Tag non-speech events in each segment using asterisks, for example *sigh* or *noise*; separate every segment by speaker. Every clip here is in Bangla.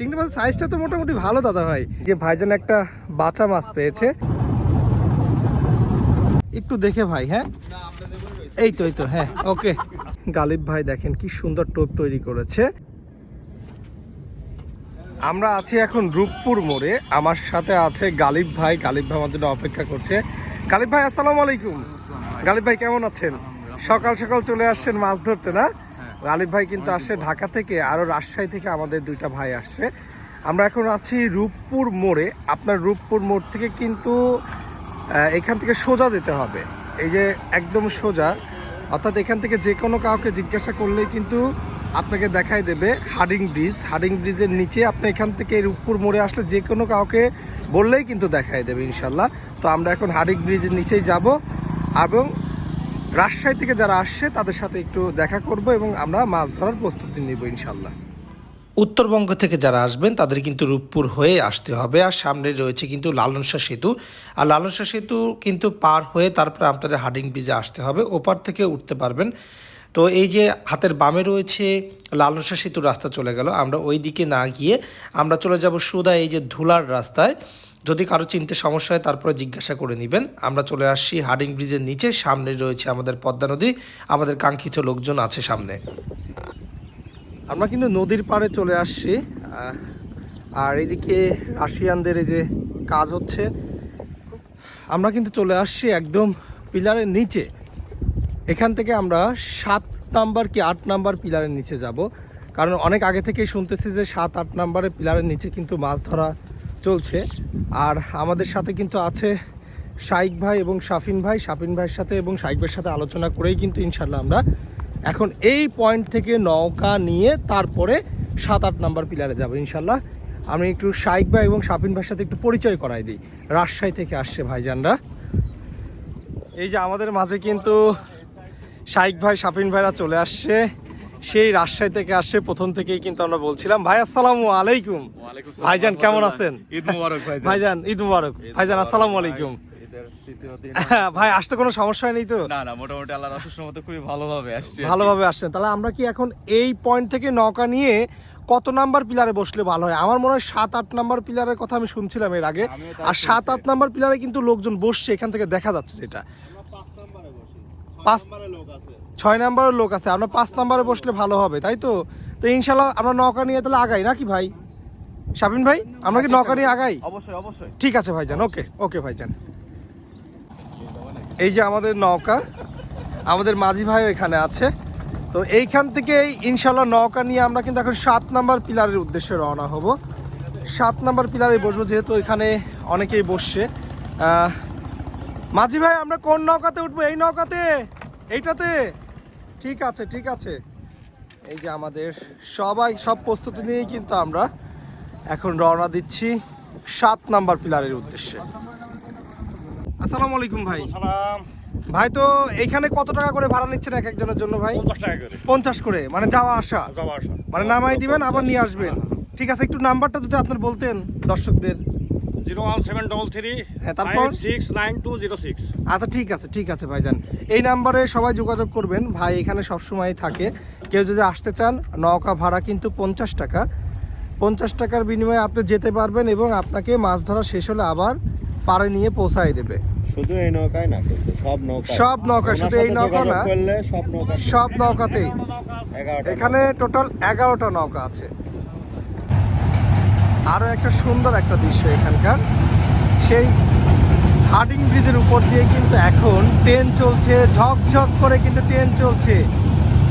Speaker 1: চিংড়ি মাছের সাইজটা তো মোটামুটি ভালো দাদা ভাই। যে ভাইজান একটা বাচ্চা মাছ পেয়েছে। একটু দেখে ভাই হ্যাঁ? এই তো এই তো হ্যাঁ ওকে গালিব ভাই দেখেন কি সুন্দর টোপ তৈরি করেছে। আমরা আছি এখন রূপপুর মোড়ে। আমার সাথে আছে গালিব ভাই। গালিব ভাই আমার জন্য অপেক্ষা করছে। গালিব ভাই, আসসালামু আলাইকুম। গালিব ভাই, কেমন আছেন? সকাল সকাল চলে আসছেন মাছ ধরতে, না? গালিব ভাই কিন্তু আসছে ঢাকা থেকে আরও রাজশাহী থেকে আমাদের দুইটা ভাই আসছে। আমরা এখন আছি রূপপুর মোড়ে। আপনার রূপপুর মোড় থেকে কিন্তু এখান থেকে সোজা যেতে হবে। এই যে একদম সোজা অর্থাৎ এখান থেকে যে কোনো কাউকে জিজ্ঞাসা করলেই কিন্তু আপনাকে দেখাই দেবে হাডিং ব্রিজ। হাডিং ব্রিজের নিচে আপনি এখান থেকে রূপপুর মোড়ে আসলে যে কোনো কাউকে বললেই কিন্তু দেখাই দেবে ইনশাল্লাহ। তো আমরা এখন হাডিং ব্রিজের নিচেই যাব এবং রাজশাহী থেকে যারা আসছে, তাদের সাথে একটু দেখা করব এবং আমরা মাছ ধরার প্রস্তুতি নিব ইনশাল্লাহ উত্তরবঙ্গ থেকে যারা আসবেন, তাদের কিন্তু রূপপুর হয়ে আসতে হবে। আর সামনে রয়েছে কিন্তু লালনসা সেতু। আর লালনসা সেতু কিন্তু পার হয়ে তারপরে আপনাদের হার্ডিং ব্রিজে আসতে হবে। ওপার থেকে উঠতে পারবেন। তো এই যে হাতের বামে রয়েছে লালনসা সেতু রাস্তা চলে গেল। আমরা ওই দিকে না গিয়ে আমরা চলে যাব সুদা, এই যে ধুলার রাস্তায়। যদি কারও চিনতে সমস্যা হয়, তারপরে জিজ্ঞাসা করে নেবেন। আমরা চলে আসছি হার্ডিং ব্রিজের নিচে, সামনে রয়েছে আমাদের পদ্মা নদী, আমাদের কাঙ্ক্ষিত লোকজন আছে সামনে। আমরা কিন্তু নদীর পাড়ে চলে আসছি। আর এদিকে রাশিয়ানদের এই যে কাজ হচ্ছে, আমরা কিন্তু চলে আসছি একদম পিলারের নিচে। এখান থেকে আমরা সাত নাম্বার কি আট নাম্বার পিলারের নিচে যাব। কারণ অনেক আগে থেকেই শুনতেছি যে সাত, আট নাম্বারের পিলারের নিচে কিন্তু মাছ ধরা চলছে। আর আমাদের সাথে কিন্তু আছে শাইক ভাই এবং শাফিন ভাই। শাফিন ভাইয়ের সাথে এবং শাইক ভাইয়ের সাথে আলোচনা করেই কিন্তু ইনশাল্লাহ আমরা এখন এই পয়েন্ট থেকে নৌকা নিয়ে তারপরে সাত, আট নাম্বার পিলারে যাব ইনশাল্লাহ আমি একটু শাইক ভাই এবং শাফিন ভাইয়ের সাথে একটু পরিচয় করাই দিই। রাজশাহী থেকে আসছে ভাইজানরা। এই যে আমাদের মাঝে কিন্তু শাইক ভাই, শাফিন ভাইরা চলে আসছে। সেই রাজশাহী থেকে আসছে প্রথম থেকেই কিন্তু আমরা বলছিলাম ভাই আসসালামু আলাইকুম। ভাইজান কেমন আছেন?
Speaker 2: ঈদ মুবারক ভাইজান।
Speaker 1: ঈদ মুবারক। ভাইজান আসসালামু আলাইকুম।
Speaker 2: ঈদের
Speaker 1: ভাই আসতে কোনো সমস্যা নেই তো?
Speaker 2: না না মোটামুটি আল্লাহর অশেষ মতো খুবই ভালোভাবে আসছে
Speaker 1: ভালোভাবে আসছেন। তাহলে আমরা কি এখন এই পয়েন্ট থেকে নৌকা নিয়ে কত নাম্বার পিলারে বসলে ভালো হয়? আমার মনে হয় সাত আট নাম্বার পিলারের কথা আমি শুনছিলাম এর আগে। আর সাত আট নাম্বার পিলারে কিন্তু লোকজন বসছে এখান থেকে দেখা যাচ্ছে যেটা। পাঁচ ছয় নাম্বারের লোক আছে আমরা পাঁচ নাম্বারে বসলে ভালো হবে তাই তো? তো ইনশাল্লাহ আমরা নৌকা নিয়ে তাহলে আগাই নাকি ভাই? শাবিন ভাই আমরা কি নৌকা নিয়ে আগাই?
Speaker 2: অবশ্যই অবশ্যই।
Speaker 1: ঠিক আছে ভাইজান ওকে ওকে ভাইজান। এই যে আমাদের নৌকা আমাদের মাঝি ভাইও এখানে আছে। তো এইখান থেকে ইনশাল্লাহ নৌকা নিয়ে আমরা কিন্তু এখন সাত নাম্বার পিলারের উদ্দেশ্যে রওনা হব। সাত নাম্বার পিলারে বসবো যেহেতু এখানে অনেকেই বসছে। মাঝি ভাই আমরা কোন নৌকাতে উঠবো? এই নৌকাতে? এইটাতে? ঠিক আছে ঠিক আছে। এই যে আমাদের সবাই সব প্রস্তুতি নিয়েই কিন্তু আমরা এখন রওনা দিচ্ছি সাত নাম্বার পিলারের উদ্দেশ্যে। আসসালামু আলাইকুম ভাই।
Speaker 3: সালাম
Speaker 1: ভাই তো এখানে কত টাকা করে ভাড়া নিচ্ছেন এক একজনের জন্য ভাই?
Speaker 3: পঞ্চাশ টাকা করে।
Speaker 1: পঞ্চাশ করে মানে যাওয়া আসা?
Speaker 3: যাওয়া আসা।
Speaker 1: মানে নামাই দিবেন আবার নিয়ে আসবেন। ঠিক আছে একটু নাম্বারটা যদি আপনার বলতেন দর্শকদের।
Speaker 3: Zero one seven double three
Speaker 1: হ্যাঁ, তারপর?
Speaker 3: Six nine two zero six.
Speaker 1: আচ্ছা ঠিক আছে ঠিক আছে ভাইজান। এই নাম্বারে সবাই যোগাযোগ করবেন। ভাই এখানে সবসময় থাকে। কেউ যদি আসতে চান নৌকা ভাড়া কিন্তু পঞ্চাশ টাকা। পঞ্চাশ টাকার বিনিময়ে আপনি যেতে পারবেন এবং আপনাকে মাছ ধরা শেষ হলে আবার পাড়ে নিয়ে পৌঁছায় দেবে।
Speaker 4: শুধু এই নৌকায় না সব নৌকা
Speaker 1: সব নৌকা শুধু এই নৌকা না
Speaker 4: সব নৌকা
Speaker 1: সব নৌকাতেই। এখানে টোটাল এগারোটা নৌকা আছে। আরও একটা সুন্দর একটা দৃশ্য এখানকার। সেই হার্ডিং ব্রিজের উপর দিয়ে কিন্তু এখন ট্রেন চলছে, ঝকঝক করে কিন্তু ট্রেন চলছে।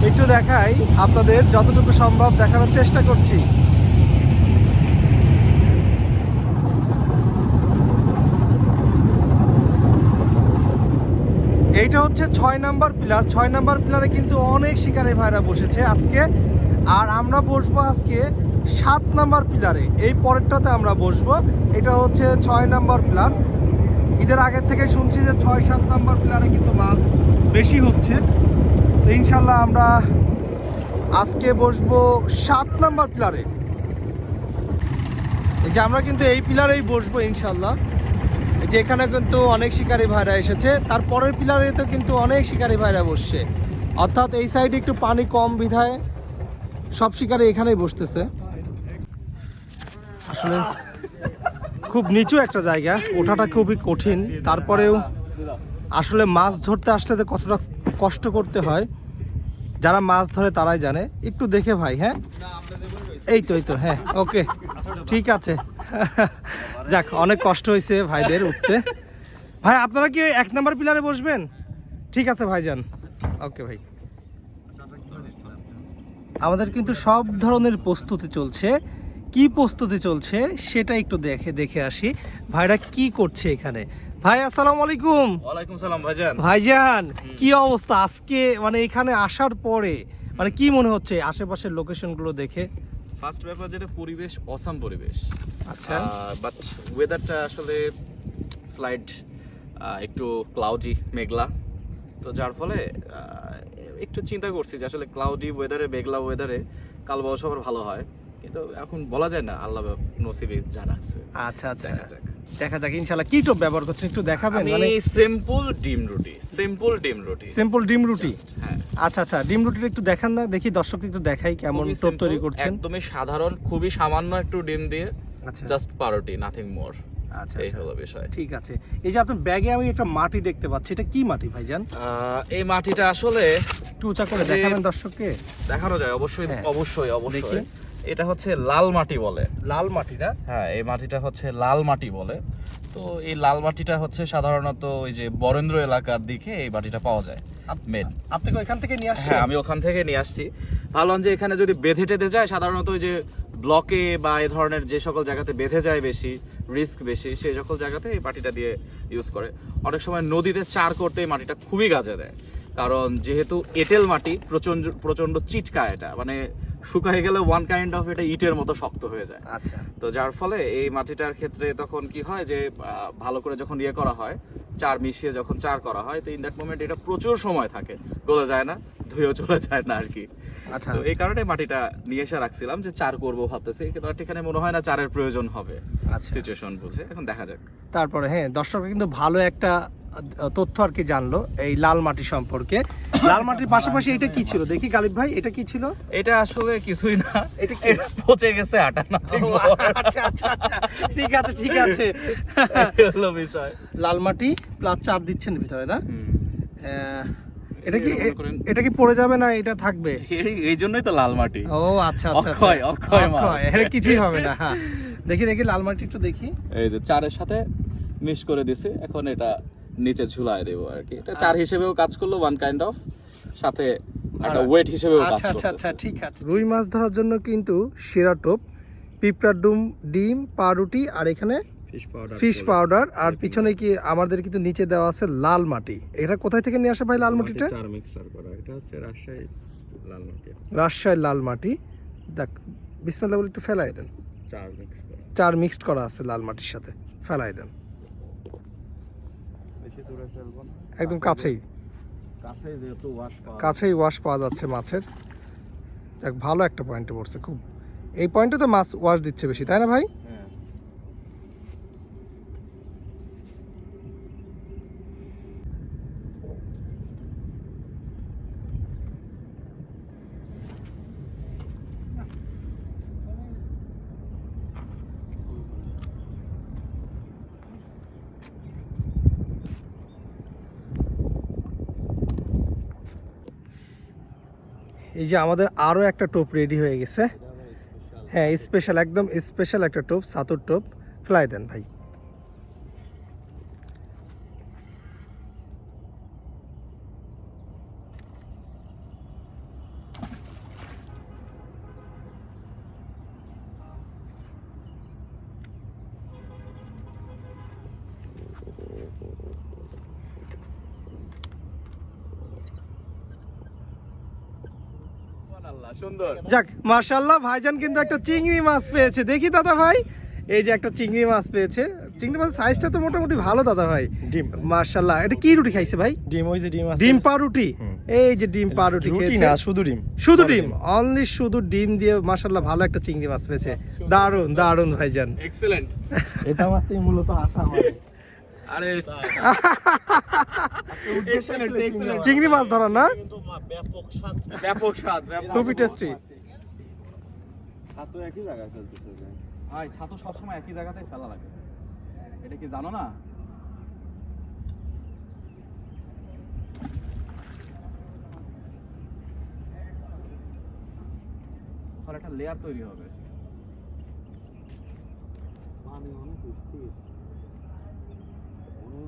Speaker 1: একটু দেখাই আপনাদের যতটুকু সম্ভব দেখানোর চেষ্টা করছি। এইটা হচ্ছে ছয় নাম্বার পিলার। ছয় নাম্বার পিলারে কিন্তু অনেক শিকারী ভাইরা বসেছে আজকে। আর আমরা বসবো আজকে সাত নাম্বার পিলারে, এই পরেরটাতে আমরা বসবো। এটা হচ্ছে ছয় নাম্বার পিলার। ঈদের আগের থেকে শুনছি যে ছয়, সাত নাম্বার পিলারে কিন্তু মাছ বেশি হচ্ছে। তো ইনশাল্লাহ আমরা আজকে বসবো সাত নাম্বার পিলারে। এই যে আমরা কিন্তু এই পিলারেই বসবো ইনশাল্লাহ। এই যে এখানে কিন্তু অনেক শিকারী ভাইরা এসেছে। তারপরের পিলারে তো কিন্তু অনেক শিকারী ভাইরা বসছে। অর্থাৎ এই সাইডে একটু পানি কম বিধায় সব শিকারী এখানেই বসতেছে। আসলে খুব নিচু একটা জায়গা। ওঠাটা খুবই কঠিন। তারপরেও আসলে মাছ ধরতে আসলে কতটা কষ্ট করতে হয়। যারা মাছ ধরে তারাই জানে। একটু দেখে ভাই হ্যাঁ? এই তো এই তো হ্যাঁ ওকে, ঠিক আছে। যাক, অনেক কষ্ট হয়েছে ভাইদের উঠতে। ভাই, আপনারা কি এক নাম্বার পিলারে বসবেন? ঠিক আছে, ভাইজান। ওকে, ভাই। আমাদের কিন্তু সব ধরনের প্রস্তুতি চলছে। কি প্রস্তুতি চলছে সেটা একটু দেখে দেখে আসি। ভাইরা কি করছে এখানে? ভাই আসসালামু আলাইকুম।
Speaker 2: ওয়ালাইকুম সালাম ভাইজান।
Speaker 1: ভাইজান কি অবস্থা? আজকে মানে এখানে আসার পরে মানে কি মনে হচ্ছে আশেপাশের লোকেশনগুলো দেখে?
Speaker 2: ফার্স্ট ব্যাপার যেটা পরিবেশ অসাম পরিবেশ।
Speaker 1: আচ্ছা।
Speaker 2: বাট ওয়েদারটা আসলে স্লাইড একটু ক্লাউডি মেঘলা। তো যার ফলে একটু চিন্তা করছি যে আসলে ক্লাউডি ওয়েদারে মেঘলা ওয়েদারে কাল সবার ভালো হয়। কিন্তু এখন বলা যায় না আল্লাহ নসিবে যা রাখছে।
Speaker 1: আচ্ছা আচ্ছা।
Speaker 2: দেখা যাক।
Speaker 1: দেখা যাক ইনশাল্লাহ কি টপ ব্যবহার করছেন? একটু দেখাবেন মানে
Speaker 2: সিম্পল ডিম রুটি সিম্পল ডিম রুটি।
Speaker 1: সিম্পল ডিম রুটি?
Speaker 2: হ্যাঁ।
Speaker 1: আচ্ছা আচ্ছা। ডিম রুটিটা একটু দেখান না দেখি দর্শক একটু দেখাই কেমন টপ তৈরি করছেন।
Speaker 2: একদমই সাধারণ খুবই সামান্য একটু ডিম দিয়ে
Speaker 1: আচ্ছা।
Speaker 2: জাস্ট পাউরুটি নাথিং মোর
Speaker 1: আচ্ছা
Speaker 2: এই
Speaker 1: আচ্ছা।
Speaker 2: হলো বিষয়।
Speaker 1: ঠিক আছে। এই যে আপনার ব্যাগে আমি একটা মাটি দেখতে পাচ্ছি এটা কি মাটি ভাইজান?
Speaker 2: এই মাটিটা আসলে
Speaker 1: একটু উঁচা করে দেখাবেন দর্শককে।
Speaker 2: দেখানো যায় অবশ্যই
Speaker 1: হ্যাঁ।
Speaker 2: অবশ্যই অবশ্যই। এটা হচ্ছে লাল মাটি বলে।
Speaker 1: লাল মাটি না?
Speaker 2: হ্যাঁ এই মাটিটা হচ্ছে লাল মাটি বলে। তো এই লাল মাটিটা হচ্ছে সাধারণত ওই যে বরেন্দ্র এলাকার দিকে এই মাটিটা পাওয়া যায় মেন
Speaker 1: আপনি ওইখান থেকে নিয়ে আসছেন?
Speaker 2: হ্যাঁ আমি ওখান থেকে নিয়ে আসছি। ভাবলাম যে এখানে যদি বেঁধে টেঁধে যায় সাধারণত ওই যে ব্লকে বা এই ধরনের যে সকল জায়গাতে বেঁধে যায় বেশি রিস্ক বেশি সেই সকল জায়গাতে এই মাটিটা দিয়ে ইউজ করে। অনেক সময় নদীতে চার করতে এই মাটিটা খুবই কাজে দেয়। কারণ যেহেতু এঁটেল মাটি প্রচণ্ড প্রচণ্ড চিটকা এটা। মানে শুকায় গেলে ওয়ান কাইন্ড অফ এটা ইটের মতো শক্ত হয়ে যায়।
Speaker 1: আচ্ছা।
Speaker 2: তো যার ফলে এই মাটিটার ক্ষেত্রে তখন কি হয় যে ভালো করে যখন ইয়ে করা হয় চার মিশিয়ে যখন চার করা হয় তো ইন দ্যাট মোমেন্ট এটা প্রচুর সময় থাকে গলে যায় না। ধুয়েও চলে যায় না আর কি।
Speaker 1: আচ্ছা।
Speaker 2: তো এই কারণে মাটিটা নিয়ে এসে রাখছিলাম যে চার করব ভাবতেছি কিন্তু এখানে মনে হয় না চারের প্রয়োজন হবে
Speaker 1: আচ্ছা।
Speaker 2: সিচুয়েশন বুঝে এখন দেখা যাক।
Speaker 1: তারপরে হ্যাঁ দর্শক কিন্তু ভালো একটা তথ্য আর কি জানলো এই লাল মাটি সম্পর্কে। *coughs* লাল মাটির পাশাপাশি এটা কি ছিল? দেখি গালিব ভাই এটা কি ছিল?
Speaker 2: এটা আসলে কিছুই না।
Speaker 1: এটা কি?
Speaker 2: পচে গেছে আটা না
Speaker 1: আচ্ছা আচ্ছা আচ্ছা ঠিক আছে ঠিক আছে। *laughs*
Speaker 2: হলো বিষয়।
Speaker 1: লাল মাটি প্লাস চাপ দিচ্ছেন ভিতরে না? এটা কি এটা কি পড়ে যাবে না এটা থাকবে?
Speaker 2: এই- জন্যই তো লাল মাটি।
Speaker 1: ও আচ্ছা আচ্ছা
Speaker 2: অক্ষয়,
Speaker 1: আচ্ছা।
Speaker 2: অক্ষয়।
Speaker 1: অক্ষয়, এটা কিছুই হবে না। হ্যাঁ। দেখি দেখি লাল মাটি একটু দেখি।
Speaker 2: এই যে চারের সাথে মিক্স করে দিছি এখন এটা নিচে ঝুলায় দেবো আর কি। এটা চার হিসেবেও কাজ করল ওয়ান কাইন্ড অফ সাথে একটা ওয়েট হিসেবেও কাজ
Speaker 1: আচ্ছা আচ্ছা আচ্ছা ঠিক আছে। রুই মাছ ধরার জন্য কিন্তু সেরা টোপ পিঁপড়ার ডুম ডিম পাউরুটি আর এখানে
Speaker 4: ফিশ পাউডার
Speaker 1: আর পিছনে কি আমাদের কিন্তু নিচে দেওয়া আছে লাল মাটি। এটা কোথায় থেকে নিয়ে আসে ভাই লাল মাটিটা?
Speaker 4: চার মিক্সার করা। এটা হচ্ছে রাজশাহী লাল মাটি।
Speaker 1: রাজশাহীর লাল মাটি। দেখ বিসমিল্লাহ বলে একটু ফেলাই দেন।
Speaker 4: চার মিক্স করা।
Speaker 1: চার মিক্সড করা আছে লাল মাটির সাথে। ফেলাই দেন। একদম কাছেই।
Speaker 4: যেহেতু ওয়াশ
Speaker 1: কাছেই ওয়াশ পাওয়া যাচ্ছে মাছের। দেখ ভালো একটা পয়েন্টে পড়ছে খুব। এই পয়েন্টে তো মাছ ওয়াশ দিচ্ছে বেশি তাই না ভাই? এই যে আমাদের আরও একটা টোপ রেডি হয়ে গেছে। হ্যাঁ স্পেশাল একদম স্পেশাল একটা টোপ, সাতুর টোপ। ফ্লাই দেন ভাই। যাক মার্শাল্লাহ ভাইজান কিন্তু একটা চিংড়ি মাছ পেয়েছে। দেখি দাদা ভাই এই যে একটা চিংড়ি মাছ পেয়েছে। চিংড়ি মাছের সাইজটা তো মোটামুটি ভালো দাদা ভাই।
Speaker 3: ডিম।
Speaker 1: মার্শাল্লাহ এটা কি রুটি খাইছে ভাই?
Speaker 3: ডিম ওই যে ডিম আছে।
Speaker 1: ডিম পাউরুটি। এই যে ডিম পাউরুটি
Speaker 3: রুটি
Speaker 1: খেয়েছে।
Speaker 3: না শুধু ডিম।
Speaker 1: শুধু ডিম। অনলি শুধু ডিম দিয়ে মার্শাল্লাহ ভালো একটা চিংড়ি মাছ পেয়েছে। দারুণ দারুণ ভাইজান।
Speaker 2: এক্সেলেন্ট
Speaker 3: এটা মাত্রই মূলত আশা আমার।
Speaker 2: আরে
Speaker 1: চিংড়ি মাছ ধরা না?
Speaker 4: ব্যাপক স্বাদ।
Speaker 2: ব্যাপক স্বাদ ব্যাপক
Speaker 1: খুবই টেস্টি
Speaker 4: স্বাদ একই জায়গায় ফেলতেছে
Speaker 2: ভাই ছাতু সবসময় একই জায়গাতেই ফেলা লাগে। এটা কি জানো না? একটা লেয়ার তৈরি হবে।
Speaker 4: মানে অনেক স্থির।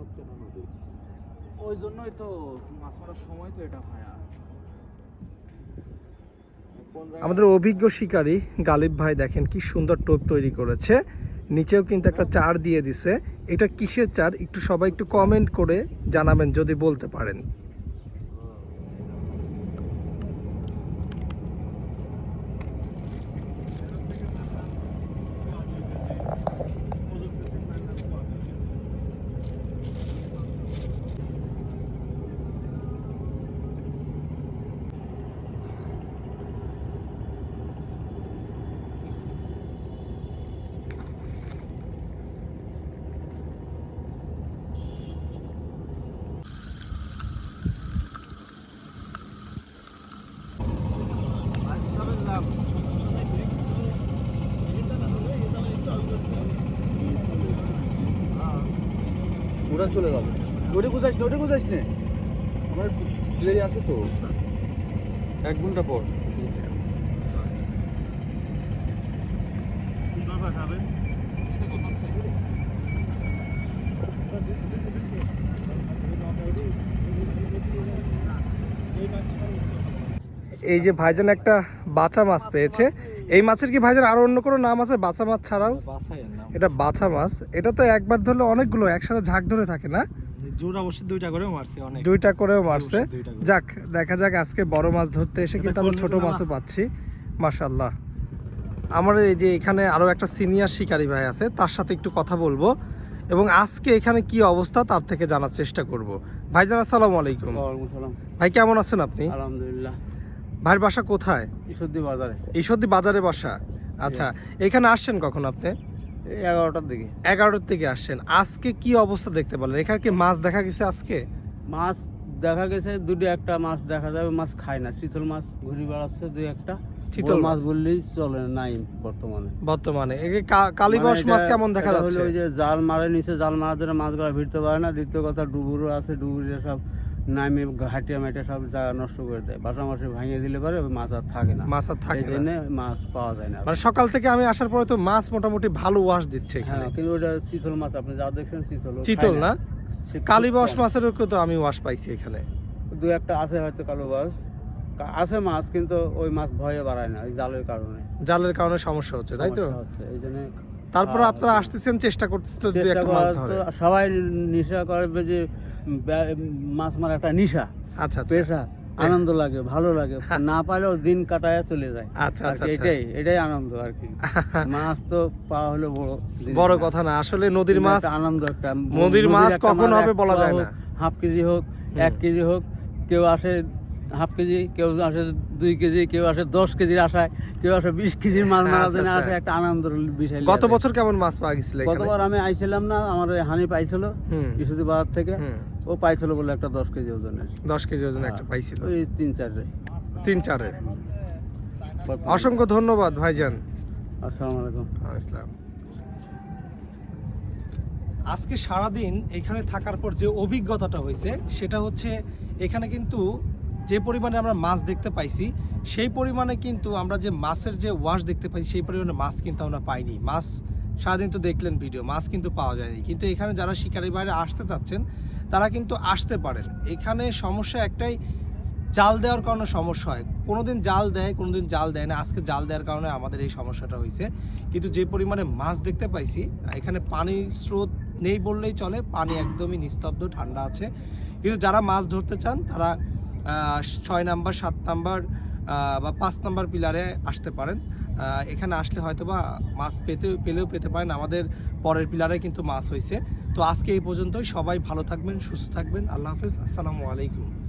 Speaker 4: হচ্ছে না নদী?
Speaker 2: ওই জন্যই তো মাছ মারার সময় তো এটা ভায়া
Speaker 1: আমাদের অভিজ্ঞ শিকারী গালিব ভাই দেখেন কি সুন্দর টোপ তৈরি করেছে। নিচেও কিন্তু একটা চার দিয়ে দিছে। এটা কিসের চার? একটু সবাই একটু কমেন্ট করে জানাবেন যদি বলতে পারেন।
Speaker 2: চলে যাবে। ওটা বুঝাইস না ওটা বুঝাইস না। আমার প্লেয়ারি আছে তো। এক ঘণ্টা পর।
Speaker 1: এই যে ভাইজান একটা বাছা মাছ পেয়েছে। এই মাছের কি ভাইজান আরও অন্য কোনো নাম আছে? বাছা মাছ ছাড়াও? এটা বাছা মাছ। এটা তো একবার ধরলে অনেকগুলো একসাথে ঝাঁক ধরে থাকে না?
Speaker 3: জোর অবশ্যই দুইটা করেও মারছে অনেক।
Speaker 1: দুইটা করেও মারছে।
Speaker 3: অবশ্যই দুইটা করে।
Speaker 1: যাক দেখা যাক আজকে বড় মাছ ধরতে এসে কিন্তু আমরা ছোট মাছও পাচ্ছি মাশাল্লাহ আমার এই যে এখানে আরও একটা সিনিয়র শিকারী ভাই আছে তার সাথে একটু কথা বলব। এবং আজকে এখানে কি অবস্থা তার থেকে জানার চেষ্টা করব। ভাইজান আসসালামু আলাইকুম। ভাই কেমন আছেন আপনি?
Speaker 4: আলহামদুলিল্লাহ।
Speaker 1: ভাইয়ের বাসা কোথায়?
Speaker 4: ঈশ্বরদী বাজারে।
Speaker 1: ঈশ্বরদী বাজারে বাসা। আচ্ছা এখানে আসছেন কখন আপনি?
Speaker 4: এগারোটার দিকে।
Speaker 1: এগারোটার থেকে আসছেন। আজকে কি অবস্থা দেখতে পেলেন এখানে কি মাছ দেখা গেছে আজকে?
Speaker 5: মাছ দেখা গেছে দুটো একটা মাছ দেখা যাবে মাছ খায় না। শীতল মাছ ঘুরে বেড়াচ্ছে দুই একটা।
Speaker 1: শীতল মাছ?
Speaker 5: বললেই চলে নাই বর্তমানে।
Speaker 1: বর্তমানে। কালীবাস
Speaker 5: মানে
Speaker 1: মাছ কেমন দেখা যাচ্ছে?
Speaker 5: ওই যে জাল মারে নিচে জাল মারার জন্য মাছগুলো ভিড়তে পারে না। দ্বিতীয় কথা ডুবুরও আছে ডুবুরে সব নামে ঘাটিয়া মেটে সব জায়গা নষ্ট করে দেয়। বাসা মাসে ভাঙিয়ে দিলে পারে ওই মাছ আর থাকে না।
Speaker 1: মাছ আর থাকে
Speaker 5: এই
Speaker 1: না।
Speaker 5: মাছ পাওয়া যায় না।
Speaker 1: মানে সকাল থেকে আমি আসার পরে তো মাছ মোটামুটি ভালো ওয়াশ দিচ্ছে
Speaker 5: হ্যাঁ
Speaker 1: এখানে
Speaker 5: কিন্তু ওটা চিতল মাছ আপনি যা দেখছেন চিতল।
Speaker 1: চিতল না? কালীবাস মাছেরও তো আমি ওয়াশ পাইছি এখানে।
Speaker 5: দু একটা আছে হয়তো কালো বাস। আছে মাছ কিন্তু ওই মাছ ভয়ে বাড়ায় না ওই জালের কারণে।
Speaker 1: জালের কারণে সমস্যা হচ্ছে তাই তো?
Speaker 5: হচ্ছে এই জন্য
Speaker 1: তারপরে আপনারা আসতেছেন চেষ্টা করতেছেন
Speaker 5: চেষ্টা
Speaker 1: একটা মাছ ধরে।
Speaker 5: সবাই নেশা করবে যে মাছ মারা একটা নেশা
Speaker 1: আচ্ছা আচ্ছা।
Speaker 5: পেশা আনন্দ লাগে ভালো লাগে না পালেও দিন কাটায় চলে যায়।
Speaker 1: আচ্ছা আচ্ছা আচ্ছা।
Speaker 5: এটাই এটাই আনন্দ আর কি। *laughs* মাছ তো পাওয়া হলো বড়
Speaker 1: বড় কথা না আসলে নদীর মাছ
Speaker 5: আনন্দ একটা।
Speaker 1: নদীর মাছ কখন হবে বলা যায় না।
Speaker 5: হাফ কেজি হোক এক কেজি হোক কেউ আসে হাফ কেজি কেউ আসে দুই কেজি কেউ আসে দশ কেজির আশায় কেউ আসে বিশ কেজির মাছ মারার জন্য। আসে একটা আনন্দের বিষয়
Speaker 1: গত বছর কেমন মাছ পাওয়া গেছিল
Speaker 5: গতবার আমি আইছিলাম না আমার ওই হানি পাইছিল
Speaker 1: হুম।
Speaker 5: ইসুদি বাজার থেকে ও পাইছিল বলে একটা দশ কেজি ওজনের।
Speaker 1: দশ কেজি ওজন
Speaker 5: হ্যাঁ।
Speaker 1: একটা পাইছিল।
Speaker 5: ওই তিন চারটে
Speaker 1: তিন চারে। অসংখ্য ধন্যবাদ ভাইজান।
Speaker 5: আসসালামু আলাইকুম।
Speaker 1: ইসলাম আজকে সারাদিন এখানে থাকার পর যে অভিজ্ঞতাটা হয়েছে সেটা হচ্ছে এখানে কিন্তু যে পরিমাণে আমরা মাছ দেখতে পাইছি, সেই পরিমাণে কিন্তু আমরা যে মাছের যে ওয়াশ দেখতে পাইছি, সেই পরিমাণে মাছ কিন্তু আমরা পাইনি। মাছ সারাদিন তো দেখলেন ভিডিও মাছ কিন্তু পাওয়া যায়নি। কিন্তু এখানে যারা শিকারি বাইরে আসতে চাচ্ছেন, তারা কিন্তু আসতে পারেন। এখানে সমস্যা একটাই, জাল দেওয়ার কারণে সমস্যা হয়। কোনোদিন জাল দেয়, কোনোদিন জাল দেয় না। আজকে জাল দেওয়ার কারণে আমাদের এই সমস্যাটা হয়েছে কিন্তু যে পরিমাণে মাছ দেখতে পাইছি, এখানে পানির স্রোত নেই বললেই চলে, পানি একদমই নিস্তব্ধ, ঠান্ডা আছে। কিন্তু যারা মাছ ধরতে চান, তারা ছয় নাম্বার, সাত নাম্বার বা পাঁচ নাম্বার পিলারে আসতে পারেন। এখানে আসলে হয়তো বা মাছ পেতে, পেলেও পেতে পারেন। আমাদের পরের পিলারে কিন্তু মাছ হয়েছে তো আজকে এই পর্যন্তই। সবাই ভালো থাকবেন, সুস্থ থাকবেন। আল্লাহ হাফেজ। আসসালামু আলাইকুম।